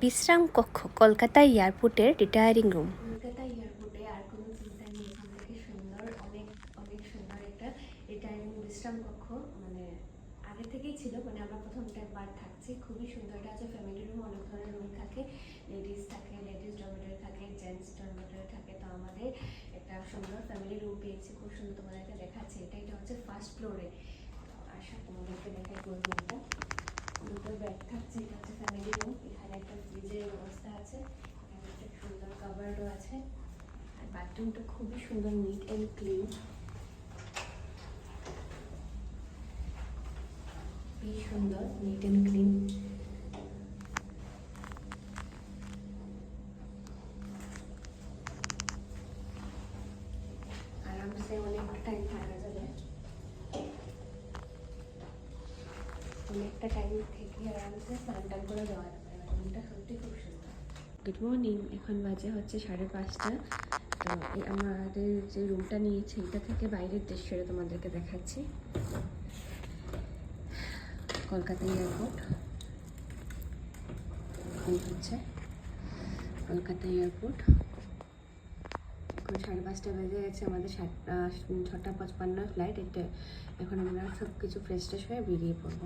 বিশ্রাম কক্ষ, কলকাতা এয়ারপোর্টের রিটায়ারিং রুম। কলকাতা এয়ারপোর্টে আর কোনো চিন্তা নেই। এখান সুন্দর, অনেক অনেক সুন্দর একটা রিটায়ারিং, বিশ্রাম কক্ষ। মানে আগে থেকেই ছিল মানে আমরা প্রথমটা বার থাকছি। খুবই সুন্দর এটা হচ্ছে ফ্যামিলি রুম, অনেক ধরনের রুম থাকে। লেডিস থাকে, লেডিস ডরমেটরি থাকে, জেন্টস ডরমেটরি থাকে। তো আমাদের একটা সুন্দর ফ্যামিলি রুম পেয়েছি। খুব সুন্দর তোমাদেরকে দেখাচ্ছি। এটা এটা হচ্ছে ফার্স্ট ফ্লোরে আশা তোমাদেরকে দেখাই কোন রুমটা দুটো বেড থাকছে, এটা হচ্ছে ফ্যামিলি রুম এখানে একটা ফ্রিজের ব্যবস্থা আছে, এখানে একটা সুন্দর কাভারও আছে, আর বাথরুমটা খুবই সুন্দর নিট অ্যান্ড ক্লিন খুবই সুন্দর নিট অ্যান্ড ক্লিন আরামসে অনেক টাইম থাকা যাবে। অনেকটা টাইম থেকে আরামসে স্নান টান করে যাওয়া যাবে। সত্যি খুব সুন্দর। গুড মর্নিং এখন বাজে হচ্ছে সাড়ে পাঁচটা। তো এই আমাদের যে রুমটা নিয়েছি, এটা থেকে বাইরের দৃশ্যটা তোমাদেরকে দেখাচ্ছি। কলকাতা এয়ারপোর্ট এই হচ্ছে কলকাতা এয়ারপোর্ট এখন সাড়ে পাঁচটা বেজে গেছে, আমাদের সাতটা ছটা পঁচপান্ন ফ্লাইট এটা এখন আমরা সব কিছু ফ্রেশ ট্রেশ হয়ে বেরিয়ে পড়ব।